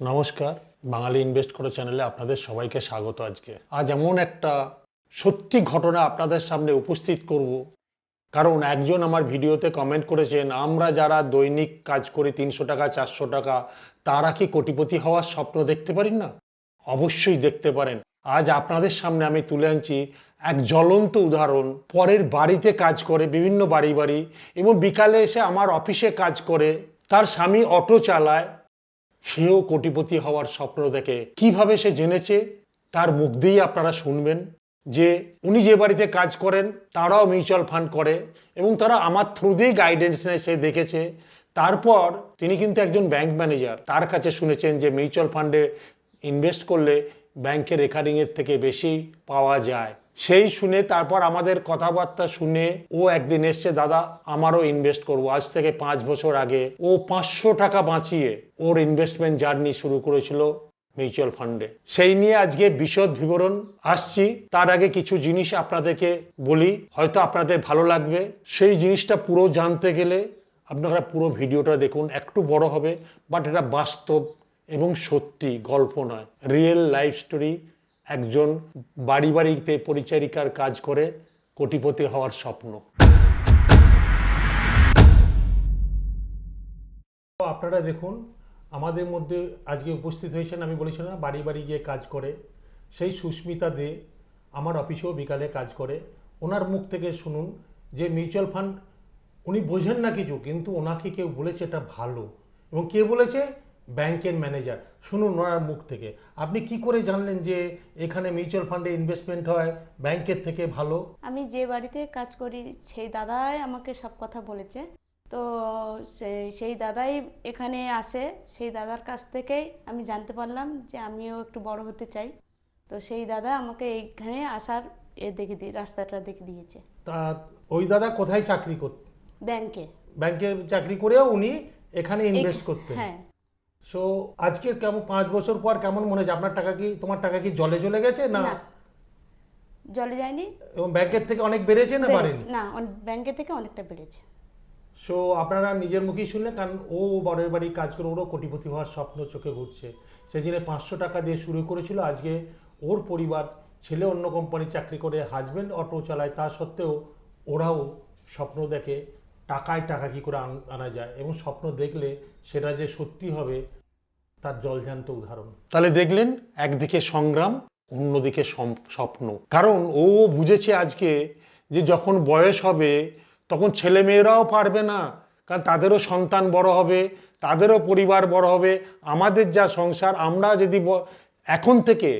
নমস্কার। বাঙালি ইনভেস্ট করো চ্যানেলে আপনাদের সবাইকে স্বাগত আজকে। আজ এমন একটা সত্যি ঘটনা আপনাদের সামনে উপস্থিত করব। কারণ একজন আমার ভিডিওতে কমেন্ট করেছেন, আমরা যারা দৈনিক কাজ করি তিনশো টাকা, চারশো টাকা, তারা কি কোটিপতি হওয়ার স্বপ্ন দেখতে পারেন না? অবশ্যই দেখতে পারেন। আজ আপনাদের সামনে আমি তুলে আনছি এক জ্বলন্ত উদাহরণ। পরের বাড়িতে কাজ করে বিভিন্ন বাড়ি বাড়ি এবং বিকালে এসে আমার অফিসে কাজ করে, তার স্বামী অটো চালায় সেও কোটিপতি হওয়ার স্বপ্ন দেখে কীভাবে সে জেনেছে, তার মুখ দিয়েই আপনারা শুনবেন যে উনি যে বাড়িতে কাজ করেন, তারাও মিউচুয়াল ফান্ড করে এবং তারা আমার থ্রু দিয়েই গাইডেন্স নেয়, সে দেখেছে। তারপর তিনি কিন্তু একজন ব্যাংক ম্যানেজার তার কাছে শুনেছেন যে মিউচুয়াল ফান্ডে ইনভেস্ট করলে ব্যাংকের রেকারিংয়ের থেকে বেশি পাওয়া যায়। সেই শুনে তারপর আমাদের কথাবার্তা শুনে ও একদিন এসছে, দাদা, আমারও ইনভেস্ট করব। আজ থেকে পাঁচ বছর আগে ও পাঁচশো টাকা বাঁচিয়ে ওর ইনভেস্টমেন্ট জার্নি শুরু করেছিল মিউচুয়াল ফান্ডে সেই নিয়ে আজকে বিশদ বিবরণ আসছি। তার আগে কিছু জিনিস আপনাদেরকে বলি। হয়তো আপনাদের ভালো লাগবে। সেই জিনিসটা পুরো জানতে গেলে আপনারা পুরো ভিডিওটা দেখুন। একটু বড় হবে, বাট এটা বাস্তব এবং সত্যি, গল্প নয়। রিয়েল লাইফ স্টোরি একজন বাড়ি বাড়িতে পরিচারিকার কাজ করে কোটিপতি হওয়ার স্বপ্ন। আপনারা দেখুন, আমাদের মধ্যে আজকে উপস্থিত হয়েছেন আমি বলেছিলাম বাড়ি বাড়ি গিয়ে কাজ করে। সেই সুস্মিতা দে আমার অফিসেও বিকালে কাজ করে। ওনার মুখ থেকে শুনুন যে মিউচুয়াল ফান্ড, উনি বোঝেন না কিছু, কিন্তু ওনাকে কেউ বলেছে এটা ভালো। এবং কে বলেছে? ব্যাংকের ম্যানেজার। শুনুন ওনার মুখ থেকে। আপনি কি করে জানলেন যে এখানে মিউচুয়াল ফান্ডে ইনভেস্টমেন্ট হয় ব্যাংকের থেকে ভালো? আমি যে বাড়িতে কাজ করি সেই দাদাই আমাকে সব কথা বলেছে। তো সেই দাদাই এখানে আসে। সেই দাদার কাছ থেকেই আমি জানতে পারলাম যে আমিও একটু বড় হতে চাই। তো সেই দাদা আমাকে এইখানে আসার এ দেখে দিয়ে রাস্তাটা দেখে দিয়েছে। তা ওই দাদা কোথায় চাকরি করত ব্যাংকে। ব্যাংকে চাকরি করেও উনি এখানে ইনভেস্ট করতেন। হ্যাঁ। সো আজকে কেমন পাঁচ বছর পর কেমন মনে হচ্ছে? আপনার টাকা কি তোমার টাকা কি জলে চলে গেছে না? জলে যায়নি? এবং ব্যাংকের থেকে অনেক বেড়েছে না বাড়েনি? না অন- ব্যাংকে থেকে অনেকটা বেড়েছে। সো আপনারা নিজের মুখেই শুনলেন কারণ ও বরের বাড়ি কাজ করে ওরও কোটিপতি হওয়ার স্বপ্ন চোখে ঘুরছে। জন্য পাঁচশো টাকা দিয়ে শুরু করেছিল। আজকে ওর পরিবার ছেলে অন্য কোম্পানির চাকরি করে হাজবেন্ড অটো চালায়। তা সত্ত্বেও ওরাও স্বপ্ন দেখে টাকায় টাকা কি করে আনা যায়। এবং স্বপ্ন দেখলে সেটা যে সত্যি হবে তার জলজান্ত উদাহরণ। তাহলে দেখলেন একদিকে সংগ্রাম, অন্যদিকে স্বপ্ন। কারণ ও বুঝেছে আজকে যে যখন বয়স হবে, তখন ছেলে মেয়েরাও পারবে না। কারণ তাদেরও সন্তান বড় হবে, তাদেরও পরিবার বড় হবে। আমাদের যা সংসার, আমরা যদি এখন থেকে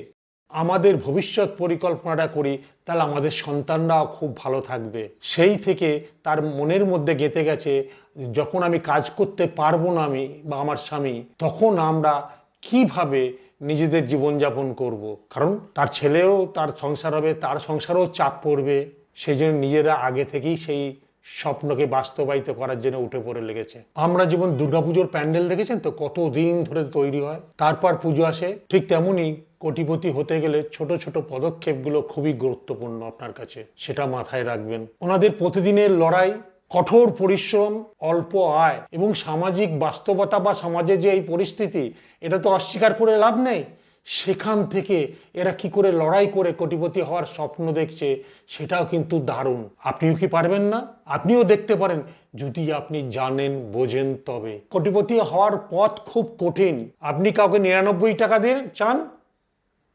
আমাদের ভবিষ্যৎ পরিকল্পনাটা করি, তাহলে আমাদের সন্তানরাও খুব ভালো থাকবে। সেই থেকে তার মনের মধ্যে গেঁথে গেছে, যখন আমি কাজ করতে পারব না আমি বা আমার স্বামী, তখন আমরা কীভাবে নিজেদের জীবনযাপন করব। কারণ তার ছেলেও তার সংসার হবে, তার সংসারেও চাপ পড়বে। সেই জন্য নিজেরা আগে থেকেই সেই স্বপ্নকে বাস্তবায়িত করার জন্য উঠে পড়ে লেগেছে। আমরা যেমন দুর্গাপুজোর প্যান্ডেল দেখেছেন তো কত দিন ধরে তৈরি হয়? তারপর পুজো আসে, ঠিক তেমনই কোটিপতি হতে গেলে ছোট ছোট পদক্ষেপগুলো খুবই গুরুত্বপূর্ণ আপনার কাছে, সেটা মাথায় রাখবেন। ওনাদের প্রতিদিনের লড়াই, কঠোর পরিশ্রম, অল্প আয় এবং সামাজিক বাস্তবতা বা সমাজে যে এই পরিস্থিতি, এটা তো অস্বীকার করে লাভ নেই। সেখান থেকে এরা কি করে লড়াই করে কোটিপতি হওয়ার স্বপ্ন দেখছে, সেটাও কিন্তু দারুণ। আপনিও কি পারবেন না? আপনিও দেখতে পারেন, যদি আপনি জানেন, বোঝেন তবে। কোটিপতি হওয়ার পথ খুব কঠিন। আপনি কাউকে নিরানব্বই টাকা দিয়ে চান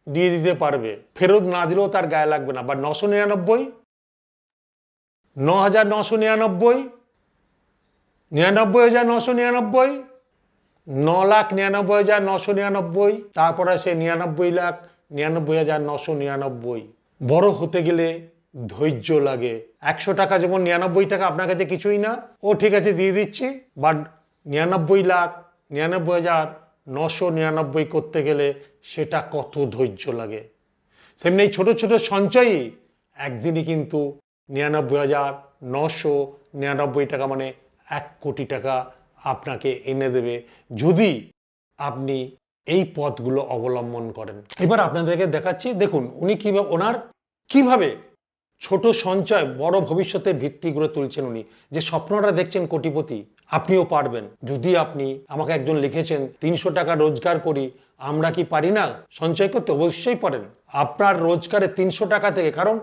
দিয়ে দিতে পারবে। ফেরত না দিলেও তার গায়ে লাগবে না। বা নশো নিরানব্বই ন হাজার নশো নিরানব্বই নিরানব্বই হাজার নশো নিরানব্বই ন লাখ নিরানব্বই হাজার নশো নিরানব্বই, তারপরে সে নিরানব্বই লাখ, নিরানব্বই হাজার নশো নিরানব্বই। বড় হতে গেলে ধৈর্য লাগে। একশো টাকা যেমন নিরানব্বই টাকা আপনার কাছে কিছুই না, ও ঠিক আছে, দিয়ে দিচ্ছি। বাট নিরানব্বই লাখ, নিরানব্বই হাজার নশো নিরানব্বই করতে গেলে সেটা কত ধৈর্য লাগে? তেমনি এই ছোটো ছোট সঞ্চয়ই একদিনই কিন্তু নিরানব্বই হাজার নশো নিরানব্বই টাকা মানে এক কোটি টাকা আপনাকে এনে দেবে যদি আপনি এই পথগুলো অবলম্বন করেন। এবার আপনাদেরকে দেখাচ্ছি, দেখুন, উনি কীভাবে, ওনার কীভাবে ছোট সঞ্চয় বড় ভবিষ্যতের ভিত্তি গড়ে তুলছেন উনি। যে স্বপ্নটা দেখছেন কোটিপতি, আপনিও পারবেন। যদি আপনি আমাকে একজন লিখেছেন, তিনশো টাকা রোজগার করি, আমরা কি পারি না? সঞ্চয় করতে অবশ্যই পারেন। আপনার রোজগারে তিনশো টাকা থেকে, কারণ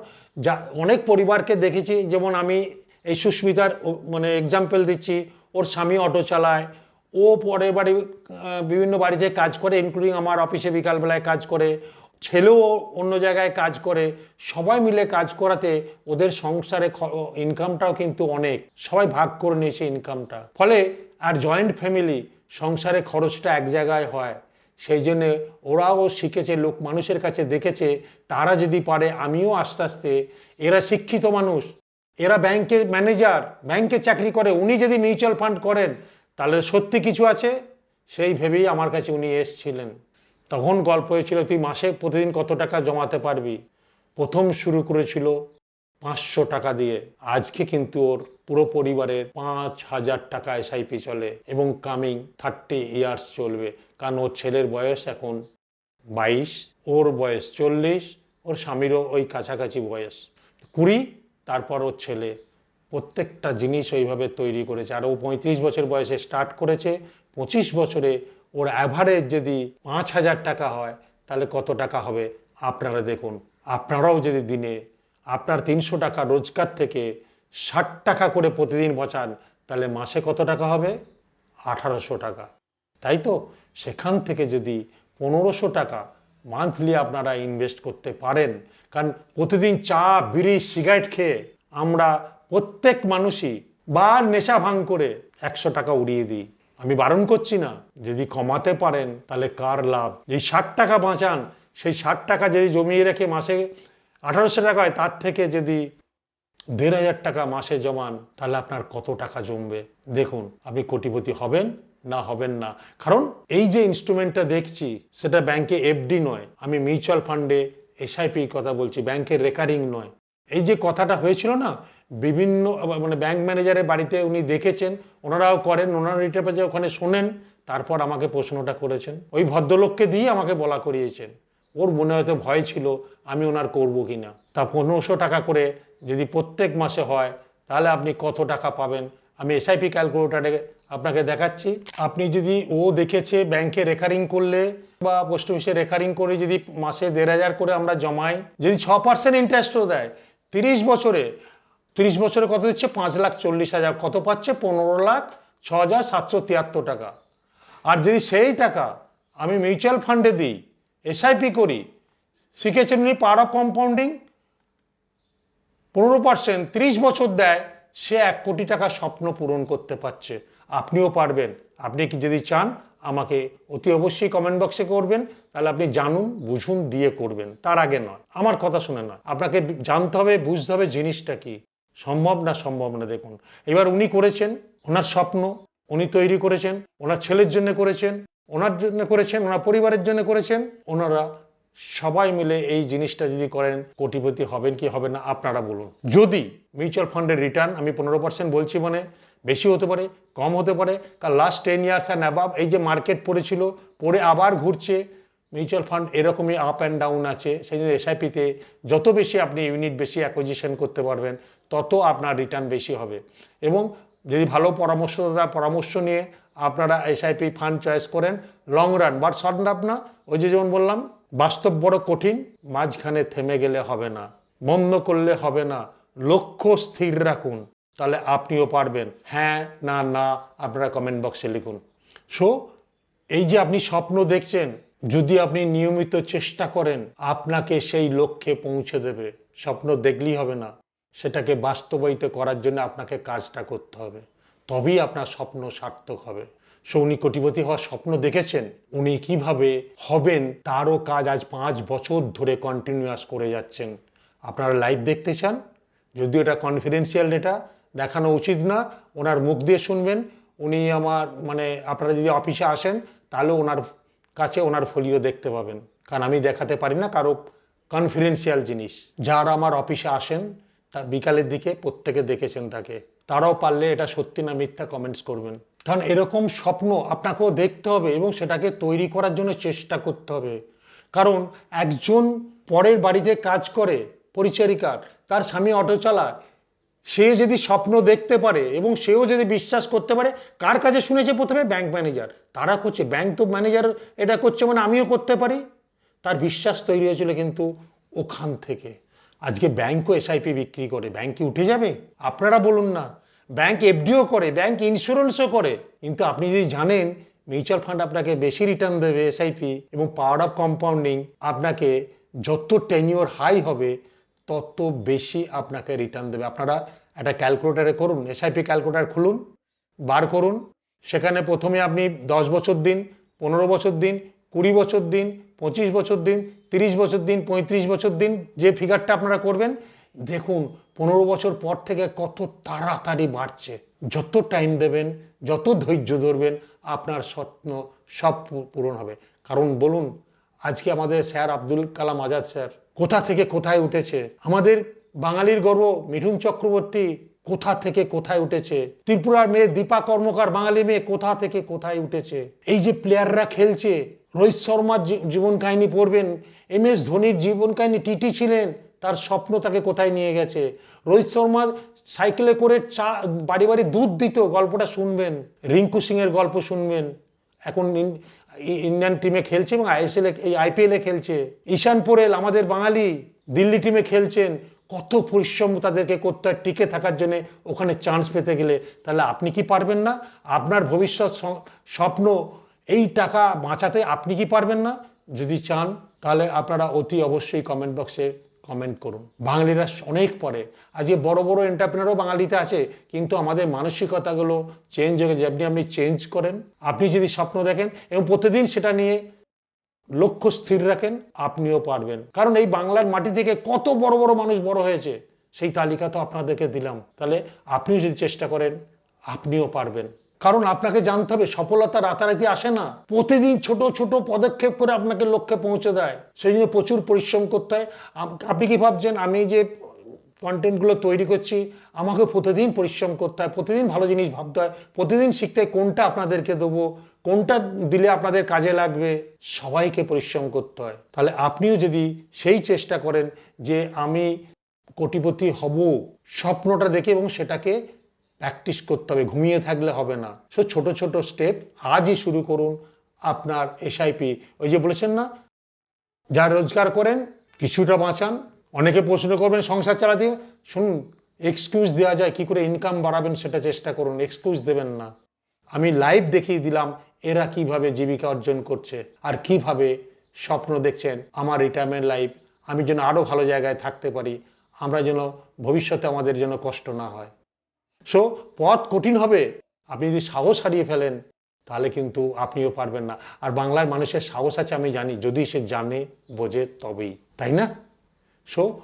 যা অনেক পরিবারকে দেখেছি, যেমন আমি এই সুস্মিতার মানে এক্সাম্পল দিচ্ছি, ওর স্বামী অটো চালায়, ও পরের বাড়ি বিভিন্ন বাড়িতে কাজ করে ইনক্লুডিং আমার অফিসে বিকালবেলায় কাজ করে ছেলেও অন্য জায়গায় কাজ করে, সবাই মিলে কাজ করাতে ওদের সংসারে ইনকামটাও কিন্তু অনেক। সবাই ভাগ করে নিয়েছে ইনকামটা ফলে আর জয়েন্ট ফ্যামিলি সংসারে খরচটা এক জায়গায় হয়। সেই জন্যে ওরাও শিখেছে, লোক মানুষের কাছে দেখেছে, তারা যদি পারে আমিও আস্তে আস্তে, এরা শিক্ষিত মানুষ, এরা ব্যাংকে ম্যানেজার ব্যাংকে চাকরি করে, উনি যদি মিউচুয়াল ফান্ড করেন, তাহলে সত্যি কিছু আছে? সেই ভেবেই আমার কাছে উনি এসছিলেন। তখন গল্প হয়েছিল, তুই মাসে প্রতিদিন কত টাকা জমাতে পারবি? প্রথম শুরু করেছিল পাঁচশো টাকা দিয়ে। আজকে কিন্তু ওর পুরো পরিবারের পাঁচ হাজার টাকা এসআইপি চলে এবং কামিং থার্টি ইয়ার্স চলবে। কারণ ওর ছেলের বয়স এখন বাইশ, ওর বয়স চল্লিশ, ওর স্বামীরও ওই কাছাকাছি বয়স। কুড়ি, তারপর ওর ছেলে। প্রত্যেকটা জিনিস ওইভাবে তৈরি করেছে। আর ও পঁয়ত্রিশ বছর বয়সে স্টার্ট করেছে, পঁচিশ বছরে ওর অ্যাভারেজ যদি পাঁচ হাজার টাকা হয়, তাহলে কত টাকা হবে? আপনারা দেখুন, আপনারাও যদি দিনে আপনার তিনশো টাকা রোজগার থেকে ষাট টাকা করে প্রতিদিন বাঁচান, তাহলে মাসে কত টাকা হবে? আঠারোশো টাকা। তাই তো? সেখান থেকে যদি পনেরোশো টাকা মান্থলি আপনারা ইনভেস্ট করতে পারেন, কারণ প্রতিদিন চা, বিড়ি সিগারেট খেয়ে আমরা প্রত্যেক মানুষই বা নেশা ভাঙ করে একশো টাকা উড়িয়ে দিই। আমি বারণ করছি না, যদি কমাতে পারেন তাহলে কার লাভ? যেই ষাট টাকা বাঁচান, সেই ষাট টাকা যদি জমিয়ে রেখে মাসে আঠারোশো টাকা হয়, তার থেকে যদি দেড় হাজার টাকা মাসে জমান, তাহলে আপনার কত টাকা জমবে? দেখুন, আপনি কোটিপতি হবেন না হবেন না। কারণ এই যে ইনস্ট্রুমেন্টটা দেখছি, সেটা ব্যাংকে এফডি নয়, আমি মিউচুয়াল ফান্ডে এসআইপি কথা বলছি, ব্যাংকের রেকারিং নয়। এই যে কথাটা হয়েছিল না বিভিন্ন মানে ব্যাংক ম্যানেজারের বাড়িতে উনি দেখেছেন, ওনারাও করেন, ওনারা রিটার্ন ওখানে শোনেন, তারপর আমাকে প্রশ্নটা করেছেন। ওই ভদ্রলোককে দিয়ে আমাকে বলা করিয়েছেন। ওর মনে হয়তো ভয় ছিল, আমি ওনার করব কি না তা পনেরোশো টাকা করে যদি প্রত্যেক মাসে হয়, তাহলে আপনি কত টাকা পাবেন? আমি এসআইপি ক্যালকুলেটারে আপনাকে দেখাচ্ছি। আপনি যদি ও দেখেছে ব্যাংকে রেকারিং করলে, বা পোস্ট অফিসে রেকারিং করে যদি মাসে দেড় হাজার করে আমরা জমাই, যদি ছ পার্সেন্ট ইন্টারেস্টও দেয়, তিরিশ বছরে তিরিশ বছরে কত দিচ্ছে? পাঁচ লাখ চল্লিশ হাজার। কত পাচ্ছে? পনেরো লাখ ছ হাজার সাতশো তিয়াত্তর টাকা। আর যদি সেই টাকা আমি মিউচুয়াল ফান্ডে দিই, এসআইপি করি, শিখেছেন উনি পাওয়ার অফ কম্পাউন্ডিং? পনেরো পার্সেন্ট তিরিশ বছর দেয়, সে এক কোটি টাকা স্বপ্ন পূরণ করতে পারছে। আপনিও পারবেন। আপনি কি যদি চান, আমাকে অতি অবশ্যই কমেন্ট বক্সে করবেন। তাহলে আপনি জানুন, বুঝুন, দিয়ে করবেন। তার আগে নয়। আমার কথা শুনে নয়। আপনাকে জানতে হবে, বুঝতে হবে জিনিসটা কি। সম্ভব না সম্ভব না দেখুন। এবার উনি করেছেন, ওনার স্বপ্ন, উনি তৈরি করেছেন, ওনার ছেলের জন্য করেছেন, ওনার জন্য করেছেন, ওনার পরিবারের জন্য করেছেন, ওনারা সবাই মিলে এই জিনিসটা যদি করেন, কোটিপতি হবেন কি হবে না, আপনারা বলুন। যদি মিউচুয়াল ফান্ডের রিটার্ন আমি পনেরো পার্সেন্ট বলছি মানে বেশি হতে পারে, কম হতে পারে, কারণ last ten years and above এই যে মার্কেট পড়েছিল, পড়ে আবার ঘুরছে, মিউচুয়াল ফান্ড এরকমই আপ অ্যান্ড ডাউন আছে, সেই জন্য এসআইপিতে যত বেশি আপনি ইউনিট বেশি অ্যাকুইজিশন করতে পারবেন তত আপনার রিটার্ন বেশি হবে। এবং যদি ভালো পরামর্শদাতার পরামর্শ নিয়ে আপনারা এসআইপি ফান্ড চয়েস করেন long run but short run না, ওই যে যেমন বললাম, বাস্তব বড় কঠিন, মাঝখানে থেমে গেলে হবে না, বন্ধ করলে হবে না, লক্ষ্য স্থির রাখুন, তাহলে আপনিও পারবেন। হ্যাঁ না না, আপনারা কমেন্ট বক্সে লিখুন। সো এই যে আপনি স্বপ্ন দেখছেন, যদি আপনি নিয়মিত চেষ্টা করেন, আপনাকে সেই লক্ষ্যে পৌঁছে দেবে। স্বপ্ন দেখলেই হবে না। সেটাকে বাস্তবায়িত করার জন্য আপনাকে কাজটা করতে হবে। তবেই আপনার স্বপ্ন সার্থক হবে। সো উনি কোটিপতি হওয়ার স্বপ্ন দেখেছেন? উনি কীভাবে হবেন তারও কাজ আজ পাঁচ বছর ধরে কন্টিনিউয়াস করে যাচ্ছেন। আপনারা লাইভ দেখতে চান? যদিও এটা কনফিডেন্সিয়াল ডেটা দেখানো উচিত না। ওনার মুখ দিয়ে শুনবেন। উনি আমার মানে আপনারা যদি অফিসে আসেন, তাহলে ওনার কাছে ওনার ফলিও দেখতে পাবেন। কারণ আমি দেখাতে পারি না কারও কনফিডেন্সিয়াল জিনিস। যারা আমার অফিসে আসেন তা বিকালের দিকে প্রত্যেকে দেখেছেন তাকে। তারাও পারলে এটা সত্যি না মিথ্যা কমেন্টস করবেন। কারণ এরকম স্বপ্ন আপনাকেও দেখতে হবে এবং সেটাকে তৈরি করার জন্য চেষ্টা করতে হবে। কারণ একজন পরের বাড়িতে কাজ করে পরিচারিকার তার স্বামী অটো চালায়, সে যদি স্বপ্ন দেখতে পারে এবং সেও যদি বিশ্বাস করতে পারে, কার কাছে শুনেছে প্রথমে? ব্যাংক ম্যানেজার তারা করছে ব্যাংক তো ম্যানেজার এটা করছে মানে আমিও করতে পারি? তার বিশ্বাস তৈরি হয়েছিল কিন্তু ওখান থেকে। আজকে ব্যাংকও এসআইপি বিক্রি করে। ব্যাংক কি উঠে যাবে? আপনারা বলুন না। ব্যাংক এফডিও করে ব্যাংক ইন্স্যুরেন্সও করে। কিন্তু আপনি যদি জানেন মিউচুয়াল ফান্ড আপনাকে বেশি রিটার্ন দেবে এসআইপি এবং পাওয়ার অফ কম্পাউন্ডিং আপনাকে যত টেনিওর হাই হবে, তত বেশি আপনাকে রিটার্ন দেবে। আপনারা একটা ক্যালকুলেটারে করুন এসআইপি ক্যালকুলেটার খুলুন, বার করুন। সেখানে প্রথমে আপনি দশ বছর দিন, পনেরো বছর দিন, কুড়ি বছর দিন পঁচিশ বছর দিন, তিরিশ বছর দিন, পঁয়ত্রিশ বছর দিন, যে ফিগারটা আপনারা করবেন, দেখুন পনেরো বছর পর থেকে কত তাড়াতাড়ি বাড়ছে। যত টাইম দেবেন, যত ধৈর্য ধরবেন, আপনার স্বপ্ন সব পূরণ হবে। কারণ বলুন, আজকে আমাদের স্যার আব্দুল কালাম আজাদ স্যার কোথা থেকে কোথায় উঠেছে? আমাদের বাঙালির গর্ব, মিঠুন চক্রবর্তী কোথা থেকে কোথায় উঠেছে? ত্রিপুরার মেয়ে দীপা কর্মকার, বাঙালি মেয়ে কোথা থেকে কোথায় উঠেছে? এই যে প্লেয়াররা খেলছে রোহিত শর্মার জীবন কাহিনী পড়বেন, এম এস ধোনির জীবন কাহিনী টিটি ছিলেন, তার স্বপ্ন তাকে কোথায় নিয়ে গেছে? রোহিত শর্মা সাইকেলে করে চা বাড়ি বাড়ি দুধ দিত, গল্পটা শুনবেন, রিঙ্কু সিং এর গল্প শুনবেন। এখন ইন্ডিয়ান টিমে খেলছে এবং আইএসএল এই আইপিএলে খেলছে। ঈশান পোরেল, আমাদের বাঙালি, দিল্লি টিমে খেলছেন। কত পরিশ্রম তাদেরকে করতে হয় টিকে থাকার জন্য, ওখানে চান্স পেতে গেলে। তাহলে আপনি কি পারবেন না? আপনার ভবিষ্যৎ স্বপ্ন এই টাকা বাঁচাতে আপনি কি পারবেন না? যদি চান, তাহলে আপনারা অতি অবশ্যই কমেন্ট বক্সে কমেন্ট করুন। বাঙালিরা অনেক পরে আজকে বড় বড় এন্টারপ্রেনারও বাঙালিতে আছে, কিন্তু আমাদের মানসিকতাগুলো চেঞ্জ হয়ে গেছে। আপনি আপনি চেঞ্জ করেন। আপনি যদি স্বপ্ন দেখেন এবং প্রতিদিন সেটা নিয়ে লক্ষ্য স্থির রাখেন, আপনিও পারবেন। কারণ এই বাংলার মাটি থেকে কত বড় বড় মানুষ বড় হয়েছে, সেই তালিকা তো আপনাদেরকে দিলাম। তাহলে আপনিও যদি চেষ্টা করেন, আপনিও পারবেন। কারণ আপনাকে জানতে হবে, সফলতা রাতারাতি আসে না। প্রতিদিন ছোট ছোট পদক্ষেপ করে আপনাকে লক্ষ্যে পৌঁছে দেয়। সেই জন্য প্রচুর পরিশ্রম করতে হয়। আপ- আপনি কি ভাবছেন, আমি যে কন্টেন্টগুলো তৈরি করছি, আমাকে প্রতিদিন পরিশ্রম করতে হয়, প্রতিদিন ভালো জিনিস ভাবতে হয়, প্রতিদিন শিখতে কোনটা আপনাদেরকে দেবো, কোনটা দিলে আপনাদের কাজে লাগবে? সবাইকে পরিশ্রম করতে হয়। তাহলে আপনিও যদি সেই চেষ্টা করেন যে, আমি কোটিপতি হব, স্বপ্নটা দেখে এবং সেটাকে প্র্যাকটিস করতে হবে, ঘুমিয়ে থাকলে হবে না। সো ছোট ছোট স্টেপ আজই শুরু করুন আপনার এসআইপি ওই যে বলেছেন না, যা রোজগার করেন কিছুটা বাঁচান। অনেকে প্রশ্ন করবেন, সংসার চালাতে, শুনুন এক্সকিউজ দেওয়া যায়, কি করে ইনকাম বাড়াবেন সেটা চেষ্টা করুন এক্সকিউজ দেবেন না। আমি লাইভ দেখিয়ে দিলাম, এরা কীভাবে জীবিকা অর্জন করছে আর কীভাবে স্বপ্ন দেখছেন আমার রিটায়ারমেন্ট লাইফ আমি যেন আরও ভালো জায়গায় থাকতে পারি, আমরা যেন ভবিষ্যতে আমাদের যেন কষ্ট না হয়। সো পথ কঠিন হবে। আপনি যদি সাহস হারিয়ে ফেলেন, তাহলে কিন্তু আপনিও পারবেন না। আর বাংলার মানুষের সাহস আছে, আমি জানি। যদি সে জানে, বোঝে, তবেই। তাই না? সো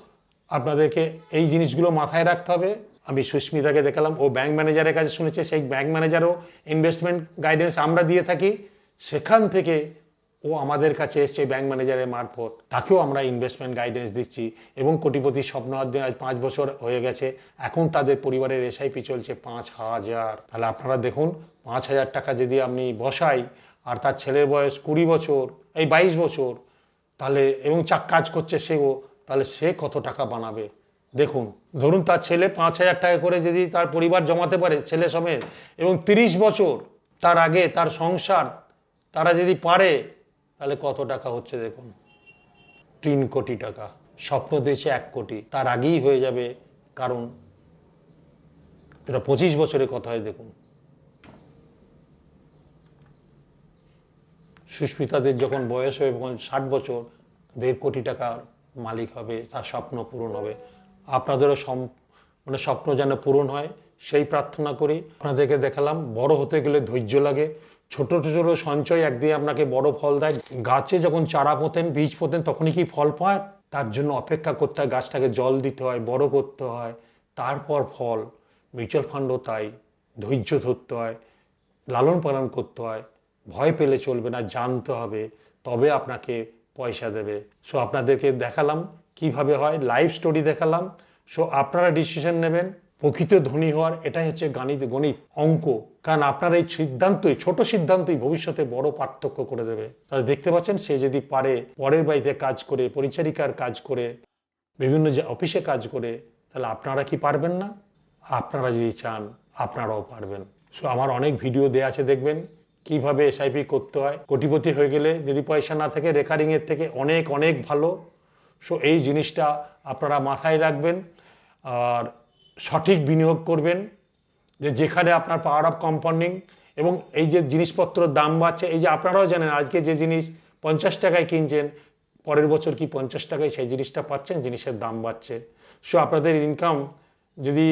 আপনাদেরকে এই জিনিসগুলো মাথায় রাখতে হবে। আমি সুস্মিতাকে দেখালাম। ও ব্যাংক ম্যানেজারের কাছে শুনেছে। সেই ব্যাংক ম্যানেজারও ইনভেস্টমেন্ট গাইডেন্স আমরা দিয়ে থাকি। সেখান থেকে ও আমাদের কাছে এসছে ব্যাংক ম্যানেজারের মারফত। তাকেও আমরা ইনভেস্টমেন্ট গাইডেন্স দিচ্ছি এবং কোটিপতি স্বপ্ন আজ পাঁচ বছর হয়ে গেছে। এখন তাদের পরিবারের এসআইপি চলছে পাঁচ হাজার। তাহলে আপনারা দেখুন, পাঁচ হাজার টাকা যদি আমি বসাই আর তার ছেলের বয়স কুড়ি বছর, এই বাইশ বছর, তাহলে এবং চাক কাজ করছে সেও, তাহলে সে কত টাকা বানাবে? দেখুন, ধরুন তার ছেলে পাঁচ হাজার টাকা করে যদি তার পরিবার জমাতে পারে ছেলে সমেত এবং তিরিশ বছর তার আগে তার সংসার তারা যদি পারে তাহলে কত টাকা হচ্ছে দেখুন? তিন কোটি টাকা। স্বপ্ন দিয়েছে এক কোটি। তার আগেই হয়ে যাবে কারণ এটা পঁচিশ বছরের কথা হয় দেখুন। সুস্মিতাদের যখন বয়স হবে তখন ষাট বছর, দেড় কোটি টাকার মালিক হবে, তার স্বপ্ন পূরণ হবে। আপনাদেরও সম মানে স্বপ্ন যেন পূরণ হয়, সেই প্রার্থনা করি। আপনাদেরকে দেখালাম, বড় হতে গেলে ধৈর্য লাগে। ছোট ছোট সঞ্চয় একদিকে আপনাকে বড় ফল দেয়। গাছে যখন চারা পোতেন, বীজ পোতেন, তখনই কি ফল পায়? তার জন্য অপেক্ষা করতে হয়, গাছটাকে জল দিতে হয়, বড় করতে হয়, তারপর ফল। মিউচুয়াল ফান্ডও তাই, ধৈর্য ধরতে হয়, লালন পালন করতে হয়, ভয় পেলে চলবে না, জানতে হবে, তবে আপনাকে পয়সা দেবে। সো আপনাদেরকে দেখালাম কীভাবে হয় লাইভ স্টোরি দেখালাম। সো আপনারা ডিসিশন নেবেন প্রকৃত ধনী হওয়ার এটাই হচ্ছে গণিত গণিত অঙ্ক। কারণ আপনার এই সিদ্ধান্তই, ছোট সিদ্ধান্তই ভবিষ্যতে বড় পার্থক্য করে দেবে। তাহলে দেখতে পাচ্ছেন, সে যদি পারে, পরের বাড়িতে কাজ করে, পরিচারিকার কাজ করে, বিভিন্ন যে অফিসে কাজ করে, তাহলে আপনারা কি পারবেন না? আপনারা যদি চান, আপনারাও পারবেন। সো আমার অনেক ভিডিও দেওয়া আছে, দেখবেন কীভাবে এসআইপি করতে হয়। কোটিপতি হয়ে গেলে যদি পয়সা না থাকে রেকারিংয়ের থেকে অনেক অনেক ভালো। সো এই জিনিসটা আপনারা মাথায় রাখবেন। আর সঠিক বিনিয়োগ করবেন, যে যেখানে আপনার পাওয়ার অফ কম্পাউন্ডিং এবং এই যে জিনিসপত্রের দাম বাড়ছে, এই যে আপনারাও জানেন আজকে যে জিনিস পঞ্চাশ টাকায় কিনছেন, পরের বছর কি পঞ্চাশ টাকায় সেই জিনিসটা পাচ্ছেন, জিনিসের দাম বাড়ছে। সো আপনাদের ইনকাম যদি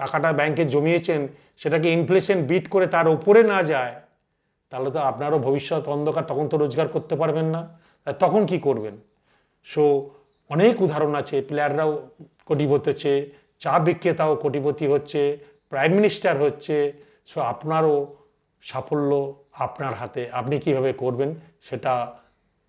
টাকাটা ব্যাংকে জমিয়েছেন, সেটাকে ইনফ্লেশন বিট করে তার উপরে না যায়, তাহলে তো আপনারও ভবিষ্যৎ অন্ধকার, তখন তো রোজগার করতে পারবেন না। তখন কি করবেন? সো অনেক উদাহরণ আছে প্লেয়াররাও কোটিপতি হচ্ছে চা বিক্রেতাও কোটিপতি হচ্ছে প্রাইম মিনিস্টার হচ্ছে সো আপনারও সাফল্য আপনার হাতে। আপনি কীভাবে করবেন সেটা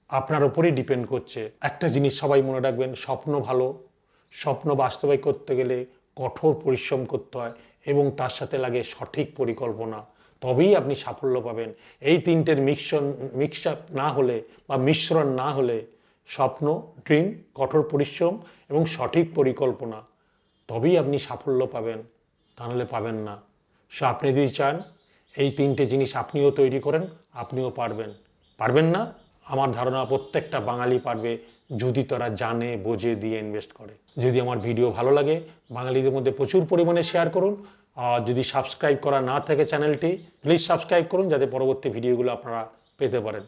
আপনার উপরেই ডিপেন্ড করছে। একটা জিনিস সবাই মনে রাখবেন, স্বপ্ন ভালো। স্বপ্ন বাস্তবায় করতে গেলে কঠোর পরিশ্রম করতে হয় এবং তার সাথে লাগে সঠিক পরিকল্পনা। তবেই আপনি সাফল্য পাবেন। এই তিনটের মিক্সন মিক্সআপ না হলে বা মিশ্রণ না হলে স্বপ্ন ড্রিম কঠোর পরিশ্রম এবং সঠিক পরিকল্পনা তবেই আপনি সাফল্য পাবেন। তা নাহলে পাবেন না। সো আপনি যদি চান, এই তিনটে জিনিস আপনিও তৈরি করেন, আপনিও পারবেন। পারবেন না? আমার ধারণা প্রত্যেকটা বাঙালি পারবে যদি তারা জানে, বোঝে, দিয়ে ইনভেস্ট করে। যদি আমার ভিডিও ভালো লাগে, বাঙালিদের মধ্যে প্রচুর পরিমাণে শেয়ার করুন। আর যদি সাবস্ক্রাইব করা না থাকে চ্যানেলটি প্লিজ সাবস্ক্রাইব করুন, যাতে পরবর্তী ভিডিওগুলো আপনারা পেতে পারেন।